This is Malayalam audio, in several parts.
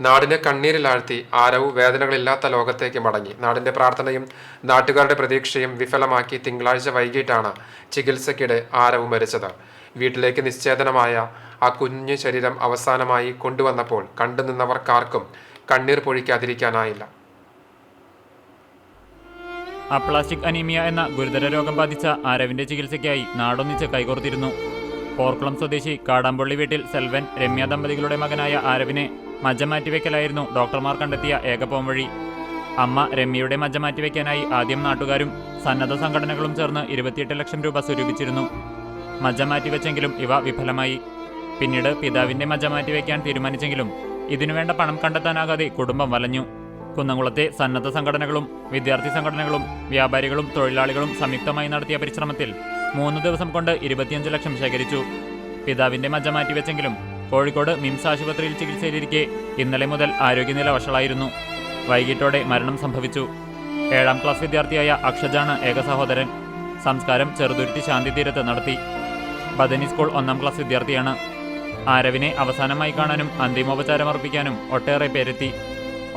നാടിനെ കണ്ണീരിലാഴ്ത്തി ആരവ് വേദനകളില്ലാത്ത ലോകത്തേക്ക് മടങ്ങി. നാടിന്റെ പ്രാർത്ഥനയും നാട്ടുകാരുടെ പ്രതീക്ഷയും വിഫലമാക്കി തിങ്കളാഴ്ച വൈകിട്ടാണ് ചികിത്സയ്ക്കിടെ ആരവ് മരിച്ചത്. വീട്ടിലേക്ക് നിശ്ചേതനമായ ആ കുഞ്ഞു ശരീരം അവസാനമായി കൊണ്ടുവന്നപ്പോൾ കണ്ടുനിന്നവർക്കാർക്കും കണ്ണീർ പൊഴിക്കാതിരിക്കാനായില്ല. അപ്ലാസ്റ്റിക് അനീമിയ എന്ന ഗുരുതര രോഗം ബാധിച്ച ആരവിന്റെ ചികിത്സയ്ക്കായി നാടൊന്നിച്ച് കൈകോർത്തിരുന്നു. പോർക്കുളം സ്വദേശി കാടാമ്പള്ളി വീട്ടിൽ സെൽവൻ രമ്യ ദമ്പതികളുടെ മകനായ ആരവിനെ മജ്ജ മാറ്റിവെക്കലായിരുന്നു. ഡോക്ടർമാർ കണ്ടെത്തിയ ഏക പോംവഴി അമ്മ രമ്യയുടെ മജ്ജ മാറ്റിവെക്കാനായി ആദ്യം നാട്ടുകാരും സന്നദ്ധ സംഘടനകളും ചേർന്ന് ഇരുപത്തിയെട്ട് ലക്ഷം രൂപ സ്വരൂപിച്ചിരുന്നു. മജ്ജ മാറ്റിവെച്ചെങ്കിലും ഇവ വിഫലമായി. പിന്നീട് പിതാവിന്റെ മജ്ജ മാറ്റിവെക്കാൻ തീരുമാനിച്ചെങ്കിലും ഇതിനുവേണ്ട പണം കണ്ടെത്താനാകാതെ കുടുംബം വലഞ്ഞു. കുന്നംകുളത്തെ സന്നദ്ധ സംഘടനകളും വിദ്യാർത്ഥി സംഘടനകളും വ്യാപാരികളും തൊഴിലാളികളും സംയുക്തമായി നടത്തിയ പരിശ്രമത്തിൽ മൂന്ന് ദിവസം കൊണ്ട് ഇരുപത്തിയഞ്ച് ലക്ഷം ശേഖരിച്ചു. പിതാവിന്റെ മജ്ജ മാറ്റിവെച്ചെങ്കിലും കോഴിക്കോട് മിംസ് ആശുപത്രിയിൽ ചികിത്സയിലിരിക്കെ ഇന്നലെ മുതൽ ആരോഗ്യനില വഷളായിരുന്നു. വൈകിട്ടോടെ മരണം സംഭവിച്ചു. ഏഴാം ക്ലാസ് വിദ്യാർത്ഥിയായ അക്ഷജാണ് ഏക സഹോദരൻ. സംസ്കാരം ചെറുതുരുത്തി ശാന്തി തീരത്ത് നടത്തി. ബദനി സ്കൂൾ ഒന്നാം ക്ലാസ് വിദ്യാർത്ഥിയാണ്. ആരവിനെ അവസാനമായി കാണാനും അന്തിമോപചാരം അർപ്പിക്കാനും ഒട്ടേറെ പേരെത്തി.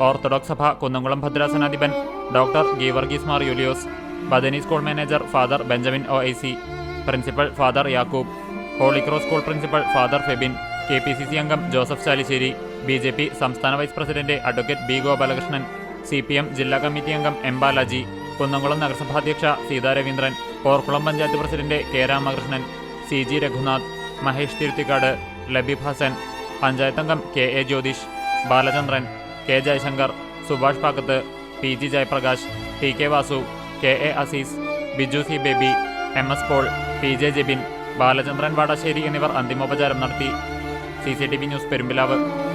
ഓർത്തഡോക്സ് സഭ Kunnamkulam ഭദ്രാസനാധിപൻ doctor Geevarghese Mar Yulios Bethany school manager father Benjamin O principal father Yakub Holy Cross school principal father Febin K P C C അംഗം Joseph Chalissery B J P സംസ്ഥാന vice president advocate B Gopalakrishnan C P M ജില്ലാ കമ്മിറ്റി അംഗം M Balaji Kunnamkulam നഗരസഭാധ്യക്ഷ Seetha Raveendran Porkulam panchayat president K Ramakrishnan C G Raghunath Mahesh Thiruthikkad Labeeb Hassan panchayat അംഗം K A Jyothish Balachandran K Jayashankar Subhash Pakkath P G Jayaprakash T K Vasu K A Aziz Biju C Baby M S Paul P J Jebin Balachandran Vadasseri എന്നിവർ അന്തിമോപചാരം നടത്തി. C C T V news Perumpilavu.